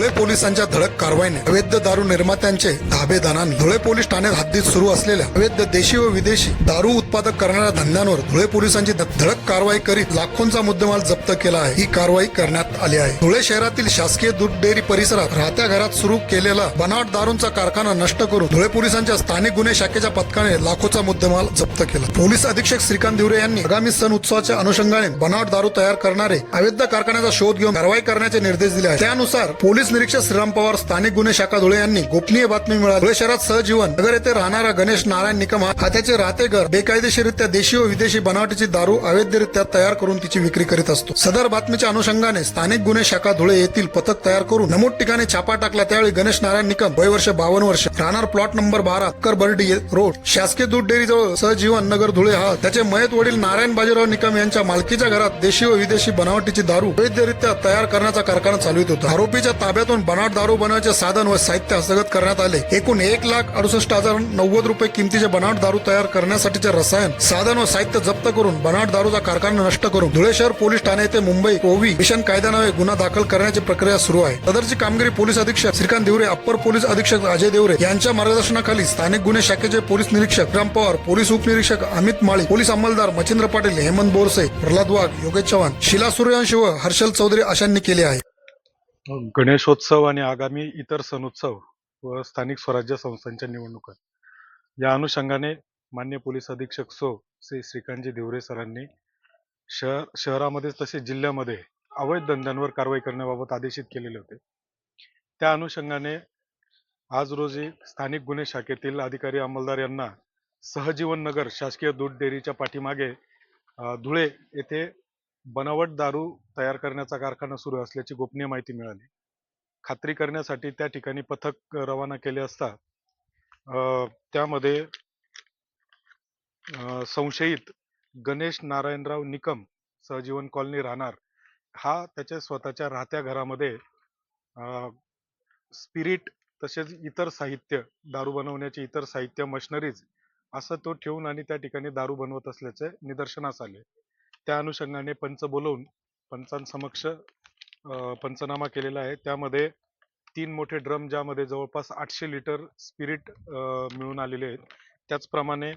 धुळे पोलिसांच्या धडक कारवाईने अवैध दारू निर्मात्यांचे धाबे धुळे पोलीस ठाण्यात हद्दीत सुरू असलेल्या अवैध देशी व विदेशी दारू उत्पादक करणाऱ्या धंद्यांवर धुळे पोलिसांची धडक कारवाई करीत लाखोंचा मुद्देमाल जप्त केला आहे. ही कारवाई करण्यात आली आहे. धुळे शहरातील शासकीय दूध डेअरी परिसरात राहत्या घरात सुरू केलेला बनावट दारूंचा कारखाना नष्ट करून धुळे पोलिसांच्या स्थानिक गुन्हे शाखेच्या पथकाने लाखोचा मुद्देमाल जप्त केला. पोलीस अधीक्षक श्रीकांत दिवरे यांनी आगामी सण उत्सवाच्या अनुषंगाने बनावट दारू तयार करणारे अवैध कारखान्याचा शोध घेऊन कारवाई करण्याचे निर्देश दिले आहेत. त्यानुसार पोलीस निरीक्षक श्रीराम पवार स्थानिक गुन्हे शाखा धुळे यांनी गोपनीय बातमी मिळाली. धुळे शहरात सहजीवन नगर येथे राहणारा गणेश नारायण निकम हा राहते घर देशी व विदेशी बनावटीची दारू अवैधरित्या तयार करून तिची विक्री करीत असतो. सदर बातमीच्या अनुषंगाने स्थानिक गुन्हे शाखा धुळे येथील पथक तयार करून नमूद ठिकाणी छापा टाकला. त्यावेळी गणेश नारायण निकम वय वर्ष बावन्न वर्ष राहणार प्लॉट नंबर बारा अक्कर बर्डी रोड शासकीय दूध डेअरी जवळ सहजीवन नगर धुळे हा. त्याचे मयत वडील नारायण बाजीराव निकम यांच्या मालकीच्या घरात देशी व विदेशी बनावटीची दारू अवैधरित्या तयार करण्याचा कारखाना चालवित होता. आरोपीच्या ताब्यात ताब्यातून बनाट दारू बनवण्याचे साधन व साहित्य हस्तगत करण्यात आले. एकूण एक लाख अडुसष्ट हजार नव्वद रुपये किमतीचे बनावट दारू तयार करण्यासाठीचे रसायन साधन व साहित्य जप्त करून बनाट दारूचा कारखाना नष्ट करून धुळे शहर पोलीस ठाणे येथे मुंबई ओवी मिशन कायद्यान्वये गुन्हा दाखल करण्याची प्रक्रिया सुरू आहे. सदरची कामगिरी पोलीस अधीक्षक श्रीकांत देवरे अप्पर पोलीस अधीक्षक अजय देवरे यांच्या मार्गदर्शनाखाली स्थानिक गुन्हे शाखेचे पोलीस निरीक्षक राम पवार पोलीस उपनिरीक्षक अमित माळी पोलीस अंमलदार मच्छिंद्र पाटील हेमंत बोरसे प्रल्हाद वाघ योगेश चव्हाण शिला सूर्यवंशी व हर्षल चौधरी अशांनी केले आहे. गणेशोत्सव आणि आगामी इतर सणोत्सव व स्थानिक स्वराज्य संस्थांच्या निवडणुका. या अनुषंगाने मान्य पोलीस अधीक्षक सो. श्री श्रीकांतजी देवरे सरांनी शहर शहरामध्ये तसेच जिल्ह्यामध्ये अवैध धंद्यांवर कारवाई करण्याबाबत आदेशित केलेले होते. त्या अनुषंगाने आज रोजी स्थानिक गुन्हे शाखेतील अधिकारी अंमलदार यांना सहजीवन नगर शासकीय दूध डेअरीच्या पाठीमागे धुळे येथे बनावट दारू तयार करण्याचा कारखाना सुरू असल्याची गोपनीय माहिती मिळाली. खात्री करण्यासाठी त्या ठिकाणी पथक रवाना केले असता त्यामध्ये संशयित गणेश नारायणराव निकम सहजीवन कॉलनी राहणार. हा त्याच्या स्वतःच्या राहत्या घरामध्ये स्पिरिट तसेच इतर साहित्य दारू बनवण्याचे इतर साहित्य मशनरीज असं तो ठेवून आणि त्या ठिकाणी दारू बनवत असल्याचे निदर्शनास आले. त्या अनुषंगाने पंच बोलवून पंचांसमक्ष पंचनामा केलेला आहे. त्यामध्ये तीन मोठे ड्रम ज्यामध्ये जवळपास आठशे लिटर स्पिरिट मिळून आलेले आहेत. त्याचप्रमाणे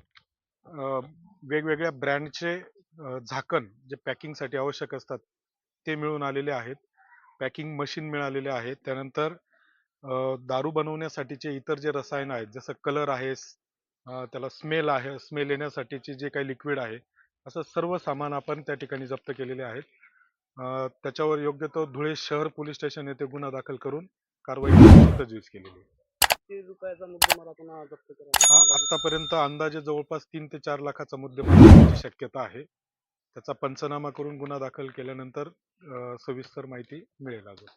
वेगवेगळ्या ब्रँडचे झाकण जे पॅकिंगसाठी आवश्यक असतात ते मिळून आलेले आहेत. पॅकिंग मशीन मिळालेले आहेत. त्यानंतर दारू बनवण्यासाठीचे इतर जे रसायन आहेत जसं कलर आहे त्याला स्मेल आहे स्मेल येण्यासाठीचे जे काही लिक्विड आहे असं सर्व सामान आपण त्या ठिकाणी जप्त केलेले आहेत. त्याच्यावर योग्य तो धुळे शहर पोलीस स्टेशन येथे गुन्हा दाखल करून कारवाई तजवीज केलेली आहे. हा आतापर्यंत अंदाजे जवळपास तीन ते चार लाखाचा मुद्देमाल होण्याची शक्यता आहे. त्याचा पंचनामा करून गुन्हा दाखल केल्यानंतर सविस्तर माहिती मिळेल अजून.